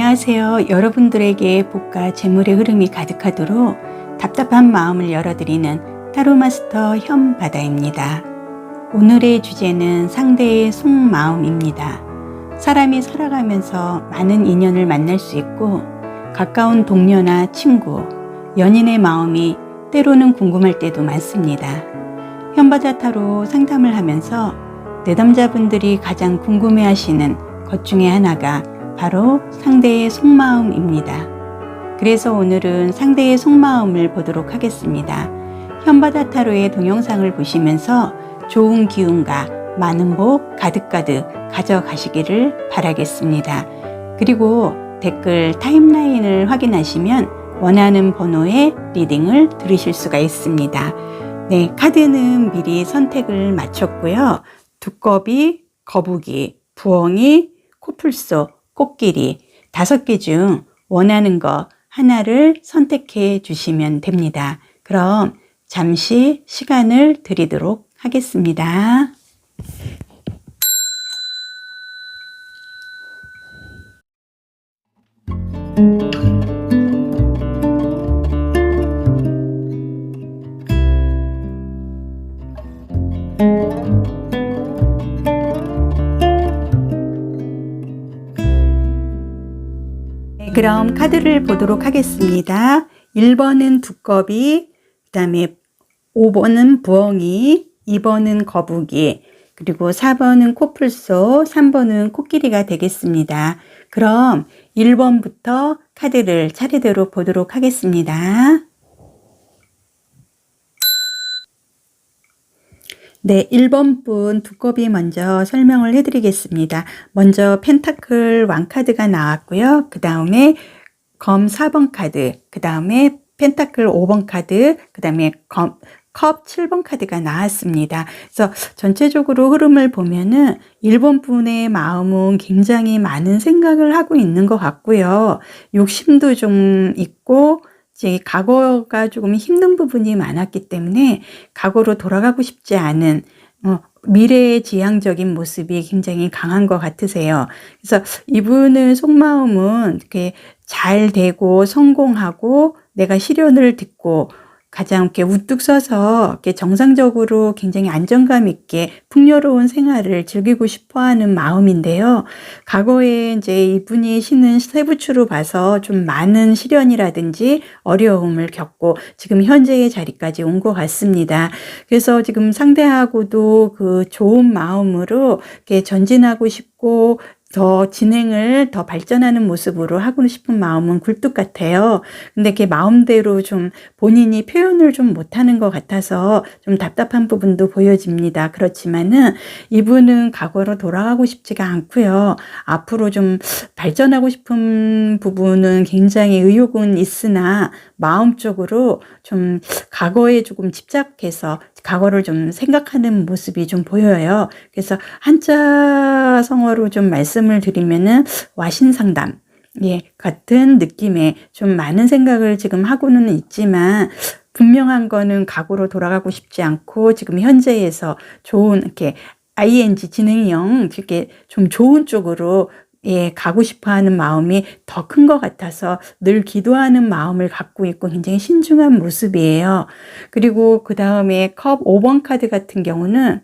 네, 안녕하세요. 여러분들에게 복과 재물의 흐름이 가득하도록 답답한 마음을 열어드리는 타로 마스터 현바다입니다. 오늘의 주제는 상대의 속마음입니다. 사람이 살아가면서 많은 인연을 만날 수 있고 가까운 동료나 친구, 연인의 마음이 때로는 궁금할 때도 많습니다. 현바자 타로 상담을 하면서 내담자분들이 가장 궁금해 하시는 것 중에 하나가 바로 상대의 속마음입니다. 그래서 오늘은 상대의 속마음을 보도록 하겠습니다. 현바다 타로의 동영상을 보시면서 좋은 기운과 많은 복 가득가득 가져가시기를 바라겠습니다. 그리고 댓글 타임라인을 확인하시면 원하는 번호의 리딩을 들으실 수가 있습니다. 네, 카드는 미리 선택을 마쳤고요. 두꺼비, 거북이, 부엉이, 코뿔소, 코끼리 다섯 개 중 원하는 거 하나를 선택해 주시면 됩니다. 그럼 잠시 시간을 드리도록 하겠습니다. 네, 그럼 카드를 보도록 하겠습니다. 1번은 두꺼비, 그 다음에 5번은 부엉이, 2번은 거북이, 그리고 4번은 코뿔소, 3번은 코끼리가 되겠습니다. 그럼 1번부터 카드를 차례대로 보도록 하겠습니다. 네, 1번 분 두꺼비 먼저 설명을 해드리겠습니다. 먼저 펜타클 왕카드가 나왔고요. 그 다음에 검 4번 카드, 그 다음에 펜타클 5번 카드, 그 다음에 검, 컵 7번 카드가 나왔습니다. 그래서 전체적으로 흐름을 보면은 1번 분의 마음은 굉장히 많은 생각을 하고 있는 것 같고요. 욕심도 좀 있고, 이 제 과거가 조금 힘든 부분이 많았기 때문에 과거로 돌아가고 싶지 않은 어, 미래의 지향적인 모습이 굉장히 강한 것 같으세요. 그래서 이분의 속마음은 이렇게 잘 되고 성공하고 내가 시련을 듣고 가장 이렇게 우뚝 서서 이렇게 정상적으로 굉장히 안정감 있게 풍요로운 생활을 즐기고 싶어 하는 마음인데요. 과거에 이제 이분이 신은 세부추로 봐서 좀 많은 시련이라든지 어려움을 겪고 지금 현재의 자리까지 온 것 같습니다. 그래서 지금 상대하고도 그 좋은 마음으로 이렇게 전진하고 싶고 더 진행을 더 발전하는 모습으로 하고 싶은 마음은 굴뚝 같아요. 근데 그게 마음대로 좀 본인이 표현을 좀 못하는 것 같아서 좀 답답한 부분도 보여집니다. 그렇지만은 이분은 과거로 돌아가고 싶지가 않고요. 앞으로 좀 발전하고 싶은 부분은 굉장히 의욕은 있으나 마음적으로 좀 과거에 조금 집착해서 과거를 좀 생각하는 모습이 좀 보여요. 그래서 한자 성어로 좀 말씀을 드리면은 와신 상담. 예, 같은 느낌의 좀 많은 생각을 지금 하고는 있지만 분명한 거는 과거로 돌아가고 싶지 않고 지금 현재에서 좋은 이렇게 ing 진행형 이렇게 좀 좋은 쪽으로 예, 가고 싶어 하는 마음이 더 큰 것 같아서 늘 기도하는 마음을 갖고 있고 굉장히 신중한 모습이에요. 그리고 그 다음에 컵 5번 카드 같은 경우는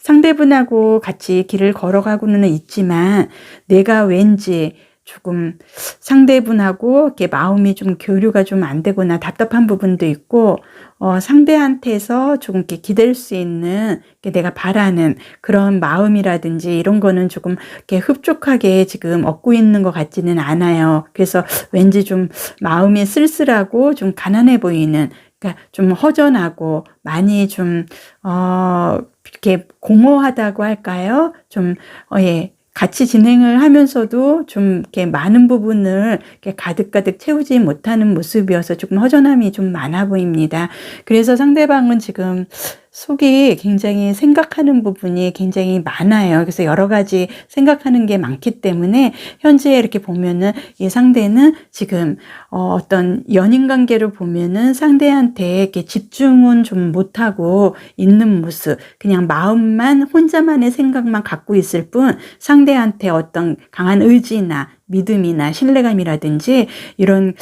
상대분하고 같이 길을 걸어가고는 있지만 내가 왠지 조금 상대분하고 이렇게 마음이 좀 교류가 좀 안 되거나 답답한 부분도 있고 어, 상대한테서 조금 이렇게 기댈 수 있는 내가 바라는 그런 마음이라든지 이런 거는 조금 이렇게 흡족하게 지금 얻고 있는 것 같지는 않아요. 그래서 왠지 좀 마음이 쓸쓸하고 좀 가난해 보이는 그러니까 좀 허전하고 많이 좀 어, 이렇게 공허하다고 할까요? 좀 어, 예. 같이 진행을 하면서도 좀 이렇게 많은 부분을 이렇게 가득가득 채우지 못하는 모습이어서 조금 허전함이 좀 많아 보입니다. 그래서 상대방은 지금 속이 굉장히 생각하는 부분이 굉장히 많아요. 그래서 여러 가지 생각하는 게 많기 때문에 현재 이렇게 보면은 이 상대는 지금 어, 어떤 연인 관계를 보면은 상대한테 이렇게 집중은 좀 못하고 있는 모습, 그냥 마음만 혼자만의 생각만 갖고 있을 뿐 상대한테 어떤 강한 의지나 믿음이나 신뢰감이라든지 이런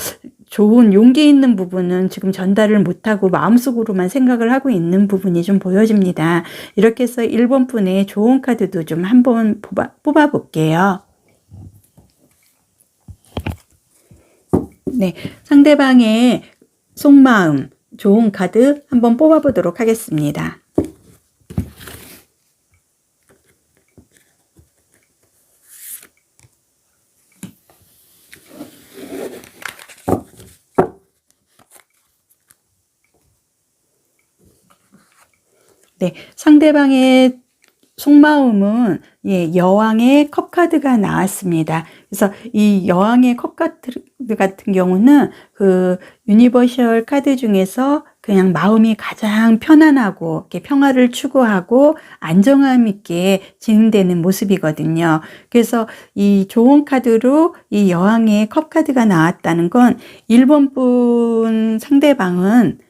좋은 용기 있는 부분은 지금 전달을 못하고 마음속으로만 생각을 하고 있는 부분이 좀 보여집니다. 이렇게 해서 1번 분의 좋은 카드도 좀 한번 뽑아, 뽑아 볼게요. 네, 상대방의 속마음, 좋은 카드 한번 뽑아 보도록 하겠습니다. 네, 상대방의 속마음은 예, 여왕의 컵 카드가 나왔습니다. 그래서 이 여왕의 컵 카드 같은 경우는 그 유니버셜 카드 중에서 그냥 마음이 가장 편안하고 이렇게 평화를 추구하고 안정감 있게 진행되는 모습이거든요. 그래서 이 좋은 카드로 이 여왕의 컵 카드가 나왔다는 건 1번 분 상대방은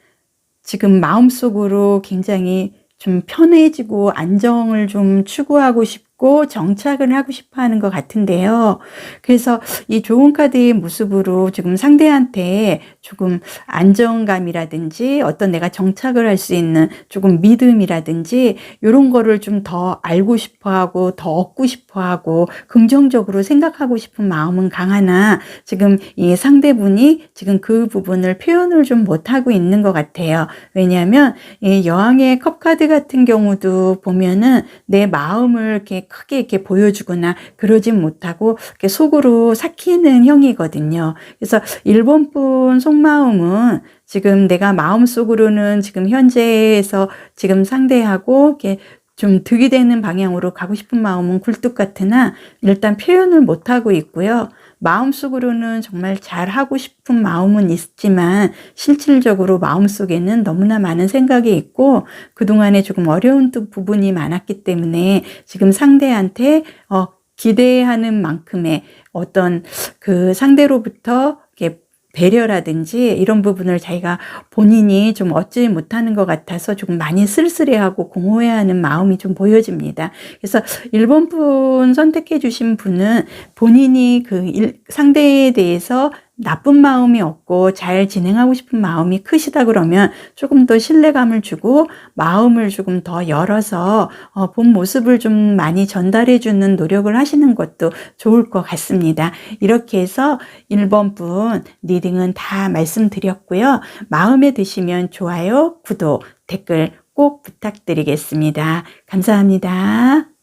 지금 마음속으로 굉장히 좀 편해지고 안정을 좀 추구하고 싶 고 정착을 하고 싶어 하는 것 같은데요. 그래서 이 좋은 카드의 모습으로 지금 상대한테 조금 안정감이라든지 어떤 내가 정착을 할 수 있는 조금 믿음이라든지 이런 거를 좀 더 알고 싶어 하고 더 얻고 싶어 하고 긍정적으로 생각하고 싶은 마음은 강하나 지금 이 상대분이 지금 그 부분을 표현을 좀 못하고 있는 것 같아요. 왜냐하면 이 여왕의 컵 카드 같은 경우도 보면은 내 마음을 이렇게 크게 이렇게 보여주거나 그러진 못하고 이렇게 속으로 삭히는 형이거든요. 그래서 일본 분 속마음은 지금 내가 마음속으로는 지금 현재에서 지금 상대하고 이렇게 좀 득이 되는 방향으로 가고 싶은 마음은 굴뚝 같으나 일단 표현을 못하고 있고요. 마음속으로는 정말 잘하고 싶은 마음은 있지만 실질적으로 마음속에는 너무나 많은 생각이 있고 그동안에 조금 어려운 부분이 많았기 때문에 지금 상대한테 어, 기대하는 만큼의 어떤 그 상대로부터 이렇게 배려라든지 이런 부분을 자기가 본인이 좀 얻지 못하는 것 같아서 조금 많이 쓸쓸해하고 공허해하는 마음이 좀 보여집니다. 그래서 1번 분 선택해 주신 분은 본인이 그 일, 상대에 대해서 나쁜 마음이 없고 잘 진행하고 싶은 마음이 크시다 그러면 조금 더 신뢰감을 주고 마음을 조금 더 열어서 어, 본 모습을 좀 많이 전달해 주는 노력을 하시는 것도 좋을 것 같습니다. 이렇게 해서 1번 분 리딩은 다 말씀드렸고요. 마음에 드시면 좋아요, 구독, 댓글 꼭 부탁드리겠습니다. 감사합니다.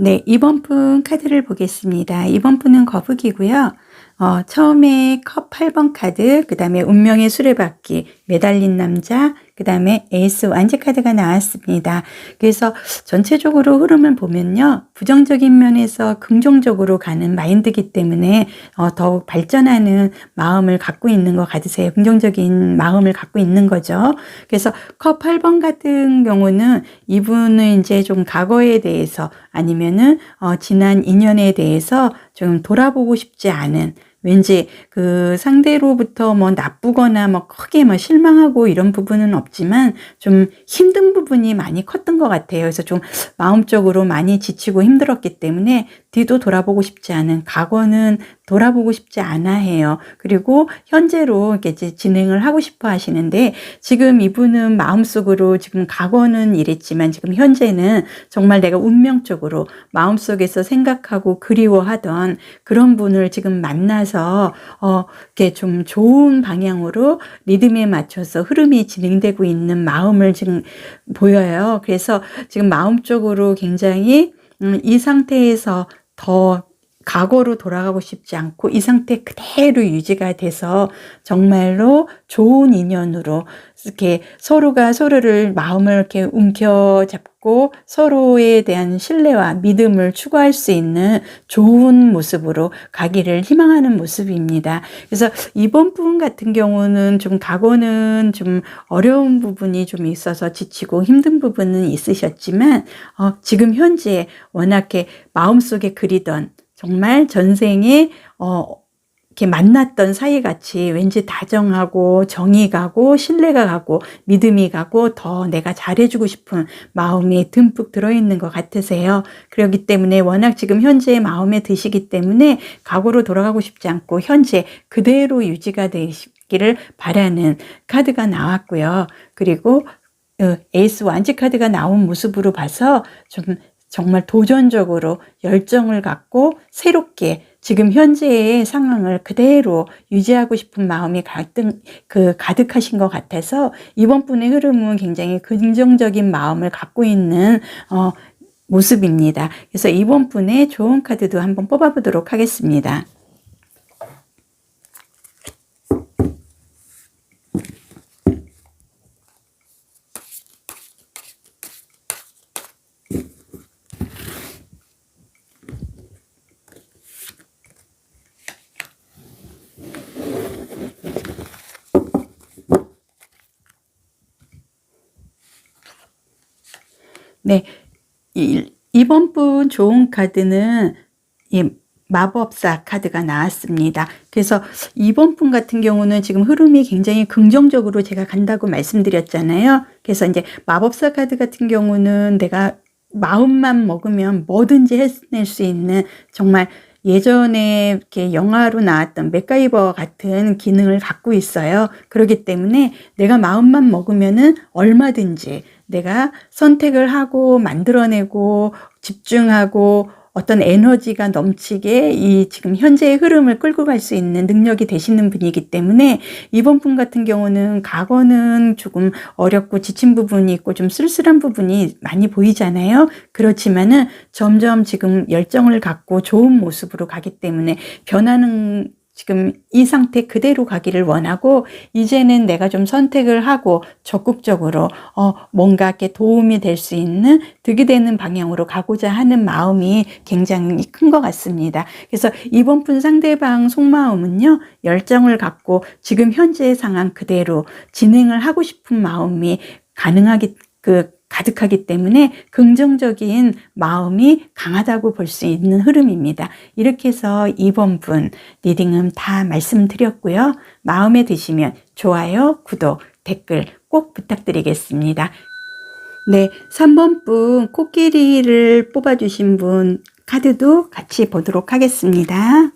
네, 이번 분 카드를 보겠습니다. 이번 분은 거북이고요. 어, 처음에 컵 8번 카드, 그 다음에 운명의 수레바퀴, 매달린 남자, 그 다음에 에이스 완지 카드가 나왔습니다. 그래서 전체적으로 흐름을 보면요. 부정적인 면에서 긍정적으로 가는 마인드기 때문에 어, 더욱 발전하는 마음을 갖고 있는 것 같으세요. 긍정적인 마음을 갖고 있는 거죠. 그래서 컵 8번 같은 경우는 이분은 이제 좀 과거에 대해서 아니면은 어, 지난 인연에 대해서 좀 돌아보고 싶지 않은 왠지 그 상대로부터 뭐 나쁘거나 뭐 크게 뭐 실망하고 이런 부분은 없지만 좀 힘든 부분이 많이 컸던 것 같아요. 그래서 좀 마음적으로 많이 지치고 힘들었기 때문에 뒤도 돌아보고 싶지 않은 과거는 돌아보고 싶지 않아 해요. 그리고 현재로 이렇게 진행을 하고 싶어 하시는데 지금 이분은 마음속으로 지금 과거는 이랬지만 지금 현재는 정말 내가 운명적으로 마음속에서 생각하고 그리워하던 그런 분을 지금 만나서 어 이렇게 좀 좋은 방향으로 리듬에 맞춰서 흐름이 진행되고 있는 마음을 지금 보여요. 그래서 지금 마음적으로 굉장히 음, 이 상태에서 더 과거로 돌아가고 싶지 않고 이 상태 그대로 유지가 돼서 정말로 좋은 인연으로 이렇게 서로가 서로를 마음을 이렇게 움켜잡고 서로에 대한 신뢰와 믿음을 추구할 수 있는 좋은 모습으로 가기를 희망하는 모습입니다. 그래서 이번 부분 같은 경우는 좀 과거는 좀 어려운 부분이 좀 있어서 지치고 힘든 부분은 있으셨지만 어, 지금 현재 워낙에 마음속에 그리던 정말 전생에 어, 이렇게 만났던 사이 같이 왠지 다정하고 정이 가고 신뢰가 가고 믿음이 가고 더 내가 잘해주고 싶은 마음이 듬뿍 들어있는 것 같으세요. 그렇기 때문에 워낙 지금 현재의 마음에 드시기 때문에 과거로 돌아가고 싶지 않고 현재 그대로 유지가 되시기를 바라는 카드가 나왔고요. 그리고 어, 에이스 완지 카드가 나온 모습으로 봐서 좀 정말 도전적으로 열정을 갖고 새롭게 지금 현재의 상황을 그대로 유지하고 싶은 마음이 갈등, 그 가득하신 것 같아서 이번 분의 흐름은 굉장히 긍정적인 마음을 갖고 있는, 어, 모습입니다. 그래서 이번 분의 좋은 카드도 한번 뽑아보도록 하겠습니다. 네. 이, 이번 분 좋은 카드는 이 마법사 카드가 나왔습니다. 그래서 이번 분 같은 경우는 지금 흐름이 굉장히 긍정적으로 제가 간다고 말씀드렸잖아요. 그래서 이제 마법사 카드 같은 경우는 내가 마음만 먹으면 뭐든지 해낼 수 있는 정말 예전에 이렇게 영화로 나왔던 맥가이버 같은 기능을 갖고 있어요. 그렇기 때문에 내가 마음만 먹으면은 얼마든지 내가 선택을 하고 만들어내고 집중하고 어떤 에너지가 넘치게 이 지금 현재의 흐름을 끌고 갈 수 있는 능력이 되시는 분이기 때문에 이번 분 같은 경우는 과거는 조금 어렵고 지친 부분이 있고 좀 쓸쓸한 부분이 많이 보이잖아요. 그렇지만은 점점 지금 열정을 갖고 좋은 모습으로 가기 때문에 변하는 지금 이 상태 그대로 가기를 원하고 이제는 내가 좀 선택을 하고 적극적으로 어 뭔가 이렇게 도움이 될 수 있는 득이 되는 방향으로 가고자 하는 마음이 굉장히 큰 것 같습니다. 그래서 이번 분 상대방 속마음은요 열정을 갖고 지금 현재의 상황 그대로 진행을 하고 싶은 마음이 가능하기 그 가득하기 때문에 긍정적인 마음이 강하다고 볼 수 있는 흐름입니다. 이렇게 해서 이번 분 리딩은 다 말씀드렸고요. 마음에 드시면 좋아요, 구독, 댓글 꼭 부탁드리겠습니다. 네, 3번 분 코끼리를 뽑아주신 분 카드도 같이 보도록 하겠습니다.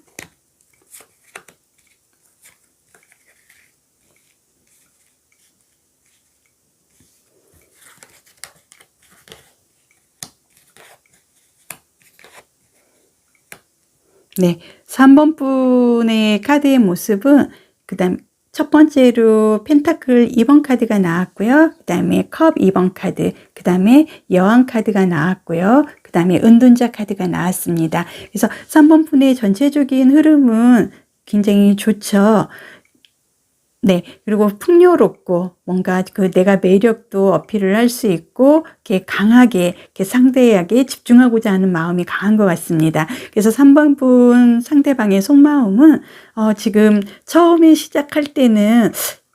네, 3번 분의 카드의 모습은 그다음 첫 번째로 펜타클 2번 카드가 나왔고요. 그 다음에 컵 2번 카드, 그 다음에 여왕 카드가 나왔고요. 그 다음에 은둔자 카드가 나왔습니다. 그래서 3번 분의 전체적인 흐름은 굉장히 좋죠. 네. 그리고 풍요롭고 뭔가 그 내가 매력도 어필을 할 수 있고 이렇게 강하게 이렇게 상대에게 집중하고자 하는 마음이 강한 것 같습니다. 그래서 3번 분 상대방의 속마음은 어 지금 처음에 시작할 때는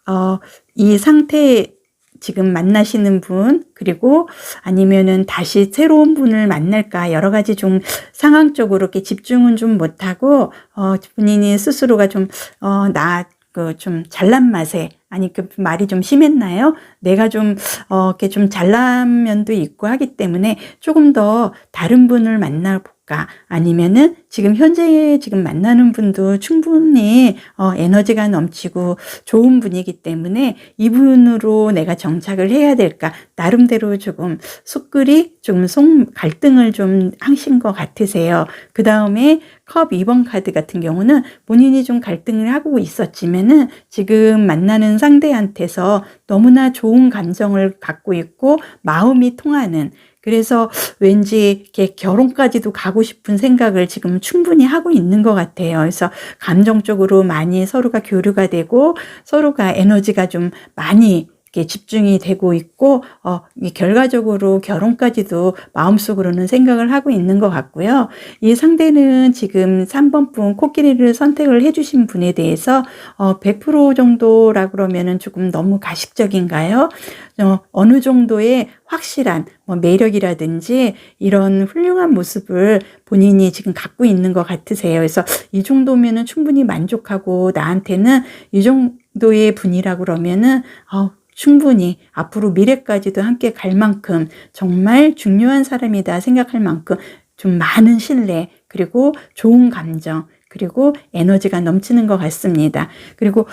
어 이 상태 지금 만나시는 분, 그리고 아니면은 다시 새로운 분을 만날까, 여러 가지 좀 상황적으로 이렇게 집중은 좀 못하고, 어, 본인이 스스로가 좀, 어, 나, 그 좀 잘난 맛에 아니 그 말이 좀 심했나요? 내가 좀 어, 이렇게 좀 잘난 면도 있고 하기 때문에 조금 더 다른 분을 만나 볼 까 아니면은 지금 현재 지금 만나는 분도 충분히 어, 에너지가 넘치고 좋은 분이기 때문에 이분으로 내가 정착을 해야 될까 나름대로 조금 속글이 조금 속 갈등을 좀 하신 것 같으세요. 그 다음에 컵 2번 카드 같은 경우는 본인이 좀 갈등을 하고 있었지만은 지금 만나는 상대한테서 너무나 좋은 감정을 갖고 있고 마음이 통하는 그래서 왠지 이렇게 결혼까지도 가고 싶은 생각을 지금 충분히 하고 있는 것 같아요. 그래서 감정적으로 많이 서로가 교류가 되고 서로가 에너지가 좀 많이 집중이 되고 있고 어, 이 결과적으로 결혼까지도 마음속으로는 생각을 하고 있는 것 같고요. 이 상대는 지금 3번 분 코끼리를 선택을 해주신 분에 대해서 어, 100% 정도라 그러면은 조금 너무 가식적인가요? 어, 어느 정도의 확실한 뭐 매력이라든지 이런 훌륭한 모습을 본인이 지금 갖고 있는 것 같으세요. 그래서 이 정도면은 충분히 만족하고 나한테는 이 정도의 분이라 그러면은 어, 충분히 앞으로 미래까지도 함께 갈 만큼 정말 중요한 사람이다 생각할 만큼 좀 많은 신뢰 그리고 좋은 감정 그리고 에너지가 넘치는 것 같습니다. 그리고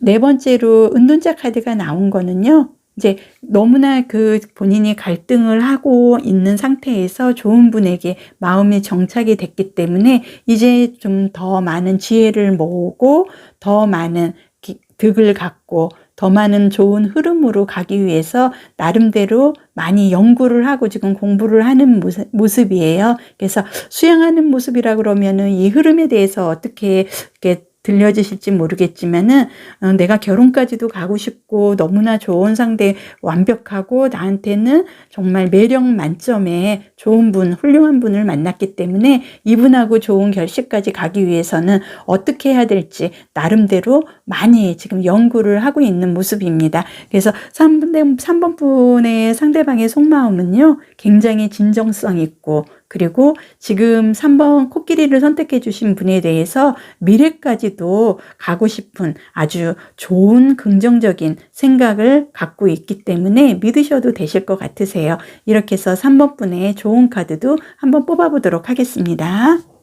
네 번째로 은둔자 카드가 나온 거는요. 이제 너무나 그 본인이 갈등을 하고 있는 상태에서 좋은 분에게 마음이 정착이 됐기 때문에 이제 좀 더 많은 지혜를 모으고 더 많은 기- 득을 갖고 더 많은 좋은 흐름으로 가기 위해서 나름대로 많이 연구를 하고 지금 공부를 하는 모습- 모습이에요. 그래서 수행하는 모습이라 그러면은 이 흐름에 대해서 어떻게 이렇게 들려지실지 모르겠지만은 어, 내가 결혼까지도 가고 싶고 너무나 좋은 상대 완벽하고 나한테는 정말 매력 만점의 좋은 분, 훌륭한 분을 만났기 때문에 이분하고 좋은 결실까지 가기 위해서는 어떻게 해야 될지 나름대로 많이 지금 연구를 하고 있는 모습입니다. 그래서 3번, 3번 분의 상대방의 속마음은요, 굉장히 진정성 있고 그리고 지금 3번 코끼리를 선택해 주신 분에 대해서 미래까지도 가고 싶은 아주 좋은 긍정적인 생각을 갖고 있기 때문에 믿으셔도 되실 것 같으세요. 이렇게 해서 3번 분의 좋은 카드도 한번 뽑아 보도록 하겠습니다.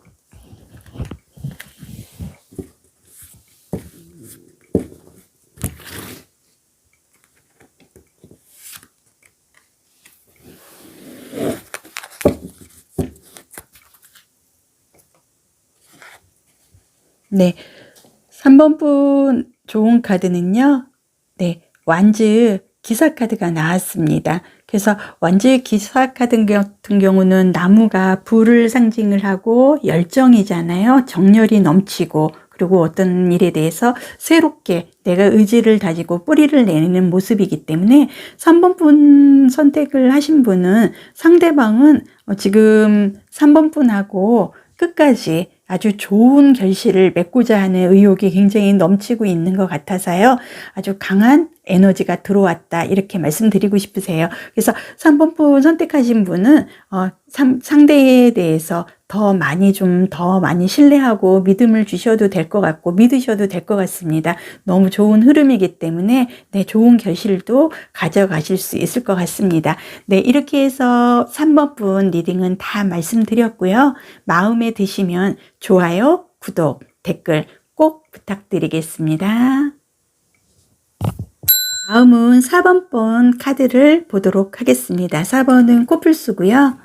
네. 3번 분 좋은 카드는요. 네. 완즈 기사 카드가 나왔습니다. 그래서 완즈 기사 카드 같은 경우는 나무가 불을 상징을 하고 열정이잖아요. 정열이 넘치고 그리고 어떤 일에 대해서 새롭게 내가 의지를 다지고 뿌리를 내리는 모습이기 때문에 3번 분 선택을 하신 분은 상대방은 어, 지금 3번 분하고 끝까지 아주 좋은 결실을 맺고자 하는 의욕이 굉장히 넘치고 있는 것 같아서요. 아주 강한 에너지가 들어왔다. 이렇게 말씀드리고 싶으세요. 그래서 3번 분 선택하신 분은, 어, 상, 상대에 대해서 더 많이 좀 더 많이 신뢰하고 믿음을 주셔도 될 것 같고 믿으셔도 될 것 같습니다. 너무 좋은 흐름이기 때문에 네, 좋은 결실도 가져가실 수 있을 것 같습니다. 네, 이렇게 해서 3번 분 리딩은 다 말씀드렸고요. 마음에 드시면 좋아요, 구독, 댓글 꼭 부탁드리겠습니다. 다음은 4번 번 카드를 보도록 하겠습니다. 4번은 코뿔소고요.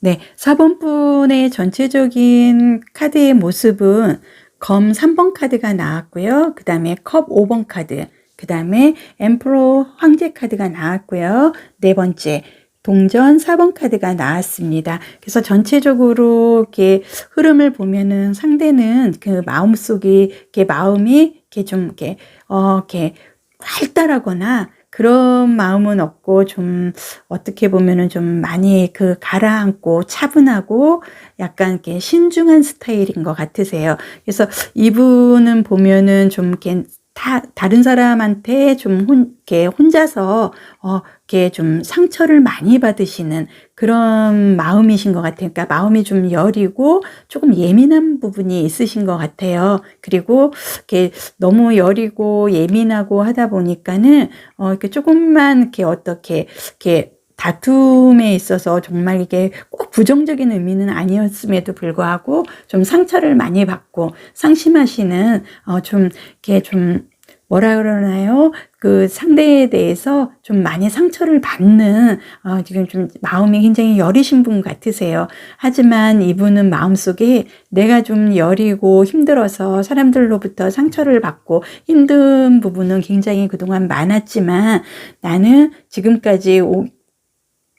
네, 4번 분의 전체적인 카드의 모습은 검 3번 카드가 나왔고요. 그 다음에 컵 5번 카드, 그 다음에 엠프로 황제 카드가 나왔고요. 네 번째, 동전 4번 카드가 나왔습니다. 그래서 전체적으로 이렇게 흐름을 보면은 상대는 그 마음속이, 이렇게 마음이 이렇게 좀 이렇게, 어, 이렇게 활달하거나 그런 마음은 없고 좀 어떻게 보면은 좀 많이 그 가라앉고 차분하고 약간 이렇게 신중한 스타일인 것 같으세요. 그래서 이분은 보면은 좀 이렇게 다, 다른 사람한테 좀 혼, 이렇게 혼자서, 어, 이렇게 좀 상처를 많이 받으시는 그런 마음이신 것 같아요. 그러니까 마음이 좀 여리고 조금 예민한 부분이 있으신 것 같아요. 그리고 이렇게 너무 여리고 예민하고 하다 보니까는, 어, 이렇게 조금만 이렇게 어떻게, 이렇게 다툼에 있어서 정말 이게 꼭 부정적인 의미는 아니었음에도 불구하고 좀 상처를 많이 받고 상심하시는 어 좀 이렇게 좀 뭐라 그러나요? 그 상대에 대해서 좀 많이 상처를 받는 어, 지금 좀 마음이 굉장히 여리신 분 같으세요. 하지만 이분은 마음속에 내가 좀 여리고 힘들어서 사람들로부터 상처를 받고 힘든 부분은 굉장히 그동안 많았지만 나는 지금까지 오,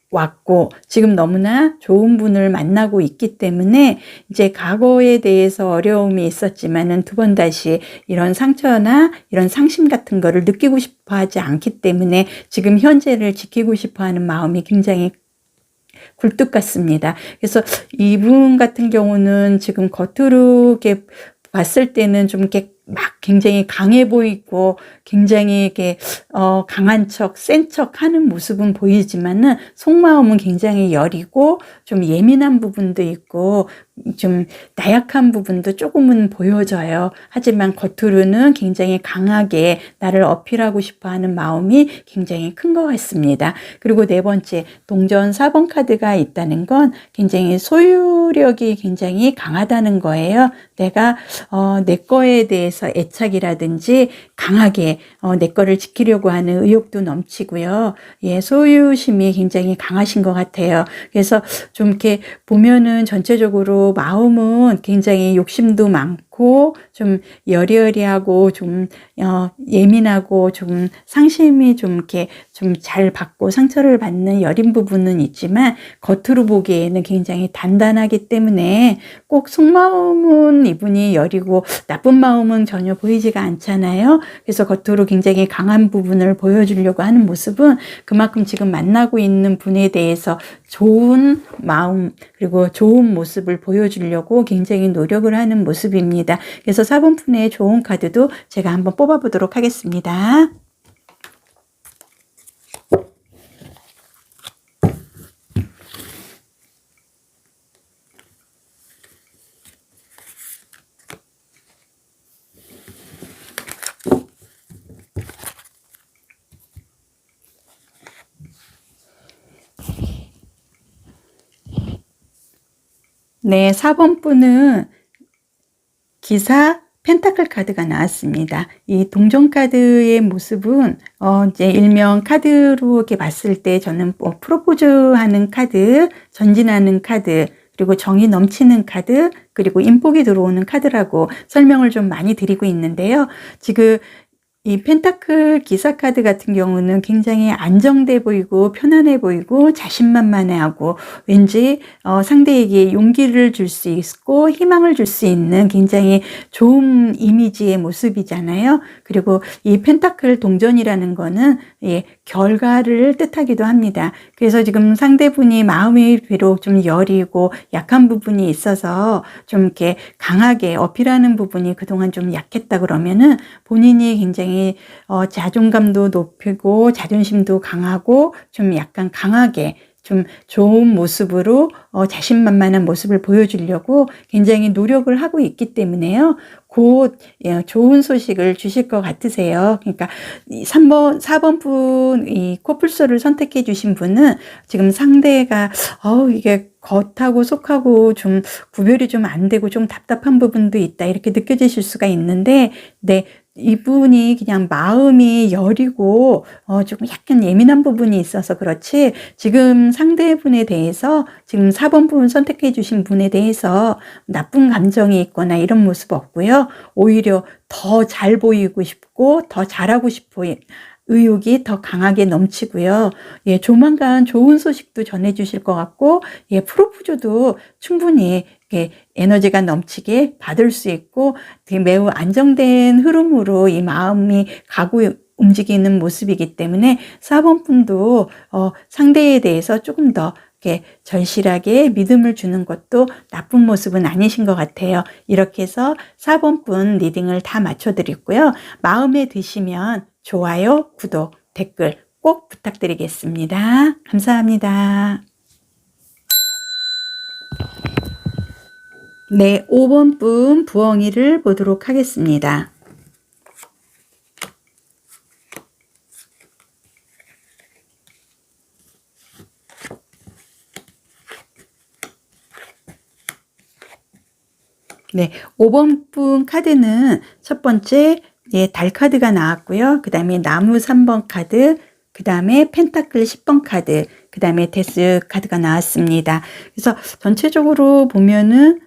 왔고 지금 너무나 좋은 분을 만나고 있기 때문에 이제 과거에 대해서 어려움이 있었지만은 두 번 다시 이런 상처나 이런 상심 같은 거를 느끼고 싶어 하지 않기 때문에 지금 현재를 지키고 싶어 하는 마음이 굉장히 굴뚝 같습니다. 그래서 이분 같은 경우는 지금 겉으로 이렇게 봤을 때는 좀 이렇게 막 굉장히 강해 보이고 굉장히 이렇게 어 강한 척, 센 척 하는 모습은 보이지만은 속마음은 굉장히 여리고 좀 예민한 부분도 있고 좀 나약한 부분도 조금은 보여져요. 하지만 겉으로는 굉장히 강하게 나를 어필하고 싶어 하는 마음이 굉장히 큰 것 같습니다. 그리고 네 번째, 동전 4번 카드가 있다는 건 굉장히 소유력이 굉장히 강하다는 거예요. 내가, 어, 내 거에 대해서 애착이라든지 강하게, 어, 내 거를 지키려고 하는 의욕도 넘치고요. 예, 소유심이 굉장히 강하신 것 같아요. 그래서 좀 이렇게 보면은 전체적으로 마음은 굉장히 욕심도 많고 좀 여리여리하고 좀 어, 예민하고 좀 상심이 좀 이렇게 좀 잘 받고 상처를 받는 여린 부분은 있지만 겉으로 보기에는 굉장히 단단하기 때문에 꼭 속마음은 이분이 여리고 나쁜 마음은 전혀 보이지가 않잖아요. 그래서 겉으로 굉장히 강한 부분을 보여주려고 하는 모습은 그만큼 지금 만나고 있는 분에 대해서 좋은 마음 그리고 좋은 모습을 보여주려고 굉장히 노력을 하는 모습입니다. 그래서 4번 분의 좋은 카드도 제가 한번 뽑아보도록 하겠습니다. 네, 4번 분은 기사 펜타클 카드가 나왔습니다. 이 동전 카드의 모습은 어 이제 일명 카드로 이렇게 봤을 때 저는 뭐 프로포즈하는 카드, 전진하는 카드, 그리고 정이 넘치는 카드, 그리고 인복이 들어오는 카드라고 설명을 좀 많이 드리고 있는데요. 지금 이 펜타클 기사 카드 같은 경우는 굉장히 안정돼 보이고 편안해 보이고 자신만만해하고 왠지 어, 상대에게 용기를 줄 수 있고 희망을 줄 수 있는 굉장히 좋은 이미지의 모습이잖아요. 그리고 이 펜타클 동전이라는 거는 예, 결과를 뜻하기도 합니다. 그래서 지금 상대분이 마음이 비록 좀 여리고 약한 부분이 있어서 좀 이렇게 강하게 어필하는 부분이 그동안 좀 약했다 그러면은 본인이 굉장히 어, 자존감도 높이고 자존심도 강하고 좀 약간 강하게 좀 좋은 모습으로 어, 자신만만한 모습을 보여주려고 굉장히 노력을 하고 있기 때문에요. 곧 예, 좋은 소식을 주실 것 같으세요. 그러니까 3번, 4번 분, 이 코뿔소를 선택해 주신 분은 지금 상대가, 어 이게 겉하고 속하고 좀 구별이 좀 안 되고 좀 답답한 부분도 있다. 이렇게 느껴지실 수가 있는데, 네, 이분이 그냥 마음이 여리고 어 조금 약간 예민한 부분이 있어서 그렇지 지금 상대분에 대해서 지금 4번 부분 선택해 주신 분에 대해서 나쁜 감정이 있거나 이런 모습 없고요. 오히려 더 잘 보이고 싶고 더 잘하고 싶어 의욕이 더 강하게 넘치고요. 예, 조만간 좋은 소식도 전해 주실 것 같고, 예, 프로포즈도 충분히 예, 에너지가 넘치게 받을 수 있고, 매우 안정된 흐름으로 이 마음이 가고 움직이는 모습이기 때문에 4번 분도 어, 상대에 대해서 조금 더 이렇게 절실하게 믿음을 주는 것도 나쁜 모습은 아니신 것 같아요. 이렇게 해서 4번 분 리딩을 다 맞춰드렸고요. 마음에 드시면 좋아요, 구독, 댓글 꼭 부탁드리겠습니다. 감사합니다. 네, 5번 분 부엉이를 보도록 하겠습니다. 네, 5번 분 카드는 첫 번째 예, 달 카드가 나왔고요. 그 다음에 나무 3번 카드, 그 다음에 펜타클 10번 카드, 그 다음에 데스 카드가 나왔습니다. 그래서 전체적으로 보면은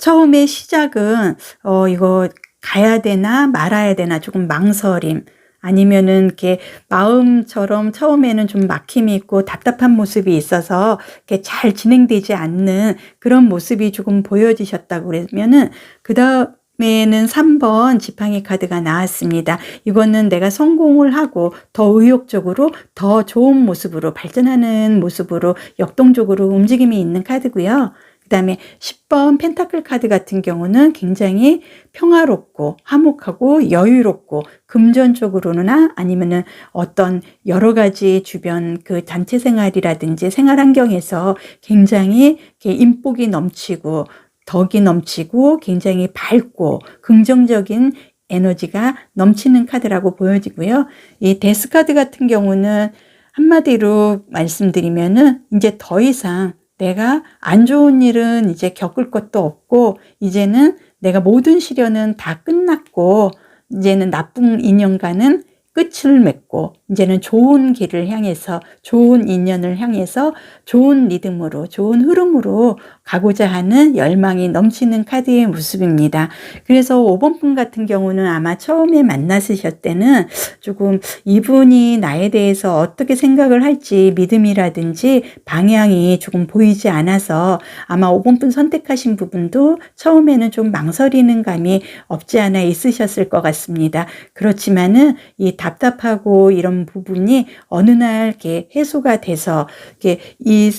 처음에 시작은 어 이거 가야 되나 말아야 되나 조금 망설임 아니면은 이렇게 마음처럼 처음에는 좀 막힘이 있고 답답한 모습이 있어서 이렇게 잘 진행되지 않는 그런 모습이 조금 보여지셨다고 그러면은 그 다음 에는 3번 지팡이 카드가 나왔습니다. 이거는 내가 성공을 하고 더 의욕적으로 더 좋은 모습으로 발전하는 모습으로 역동적으로 움직임이 있는 카드고요. 그 다음에 10번 펜타클 카드 같은 경우는 굉장히 평화롭고 화목하고 여유롭고 금전적으로나 아니면은 어떤 여러 가지 주변 그 단체 생활이라든지 생활 환경에서 굉장히 이렇게 인복이 넘치고 덕이 넘치고 굉장히 밝고 긍정적인 에너지가 넘치는 카드라고 보여지고요. 이 데스 카드 같은 경우는 한마디로 말씀드리면은 이제 더 이상 내가 안 좋은 일은 이제 겪을 것도 없고 이제는 내가 모든 시련은 다 끝났고 이제는 나쁜 인연과는 끝을 맺고 이제는 좋은 길을 향해서 좋은 인연을 향해서 좋은 리듬으로 좋은 흐름으로 가고자 하는 열망이 넘치는 카드의 모습입니다. 그래서 5번 분 같은 경우는 아마 처음에 만났으실 때는 조금 이분이 나에 대해서 어떻게 생각을 할지 믿음이라든지 방향이 조금 보이지 않아서 아마 5번 분 선택하신 부분도 처음에는 좀 망설이는 감이 없지 않아 있으셨을 것 같습니다. 그렇지만은 이 답답하고 이런 부분이 어느 날 이렇게 해소가 돼서 이렇게 이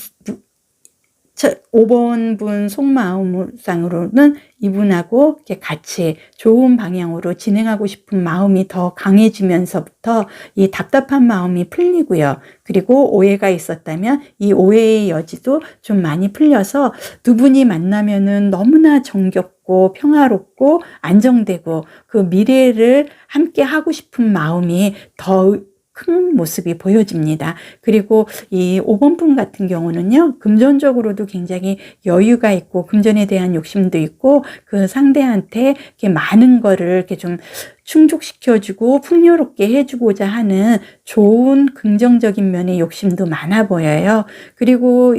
5번 분 속마음상으로는 이분하고 같이 좋은 방향으로 진행하고 싶은 마음이 더 강해지면서부터 이 답답한 마음이 풀리고요. 그리고 오해가 있었다면 이 오해의 여지도 좀 많이 풀려서 두 분이 만나면은 너무나 정겹고 평화롭고 안정되고 그 미래를 함께 하고 싶은 마음이 더 큰 모습이 보여집니다. 그리고 이 5번 분 같은 경우는요, 금전적으로도 굉장히 여유가 있고, 금전에 대한 욕심도 있고, 그 상대한테 이렇게 많은 거를 이렇게 좀 충족시켜주고 풍요롭게 해주고자 하는 좋은 긍정적인 면의 욕심도 많아 보여요. 그리고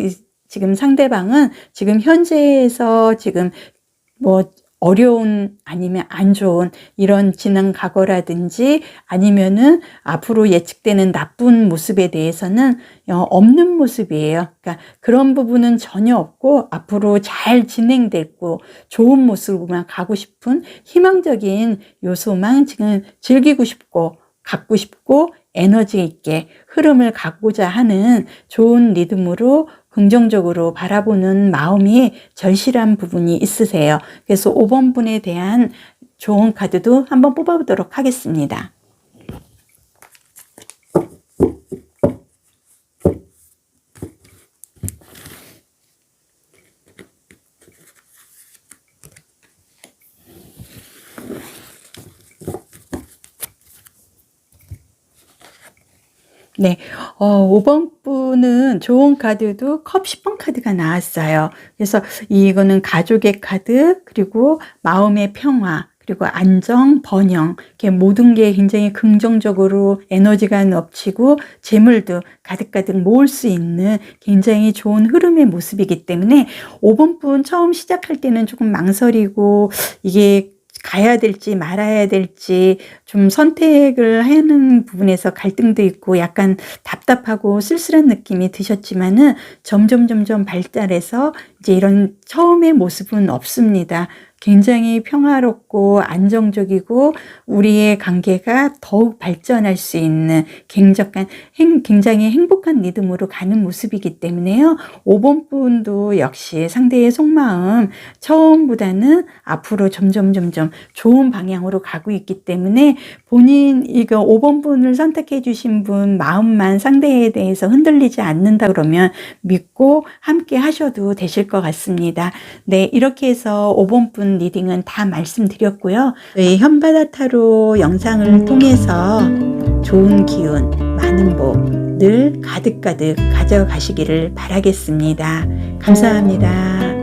지금 상대방은 지금 현재에서 지금 뭐 어려운 아니면 안 좋은 이런 지난 과거라든지 아니면은 앞으로 예측되는 나쁜 모습에 대해서는 어, 없는 모습이에요. 그러니까 그런 부분은 전혀 없고 앞으로 잘 진행되고 좋은 모습으로만 가고 싶은 희망적인 요소만 지금 즐기고 싶고 갖고 싶고 에너지 있게 흐름을 갖고자 하는 좋은 리듬으로 긍정적으로 바라보는 마음이 절실한 부분이 있으세요. 그래서 5번 분에 대한 좋은 카드도 한번 뽑아보도록 하겠습니다. 네, 어, 5번 분은 좋은 카드도 컵 10번 카드가 나왔어요. 그래서 이거는 가족의 카드, 그리고 마음의 평화, 그리고 안정, 번영, 이렇게 모든 게 굉장히 긍정적으로 에너지가 넘치고 재물도 가득가득 모을 수 있는 굉장히 좋은 흐름의 모습이기 때문에 5번 분 처음 시작할 때는 조금 망설이고 이게 가야 될지 말아야 될지 좀 선택을 하는 부분에서 갈등도 있고 약간 답답하고 쓸쓸한 느낌이 드셨지만은 점점 점점 발달해서 이제 이런 처음의 모습은 없습니다. 굉장히 평화롭고 안정적이고 우리의 관계가 더욱 발전할 수 있는 굉장한, 굉장히 행복한 리듬으로 가는 모습이기 때문에요. 5번 분도 역시 상대의 속마음 처음보다는 앞으로 점점 점점 좋은 방향으로 가고 있기 때문에 본인 이거 5번 분을 선택해 주신 분 마음만 상대에 대해서 흔들리지 않는다 그러면 믿고 함께 하셔도 되실 것 같습니다. 네, 이렇게 해서 5번 분 리딩은 다 말씀드렸고요. 저희 현바다 타로 영상을 통해서 좋은 기운, 많은 복 늘 가득가득 가져가시기를 바라겠습니다. 감사합니다.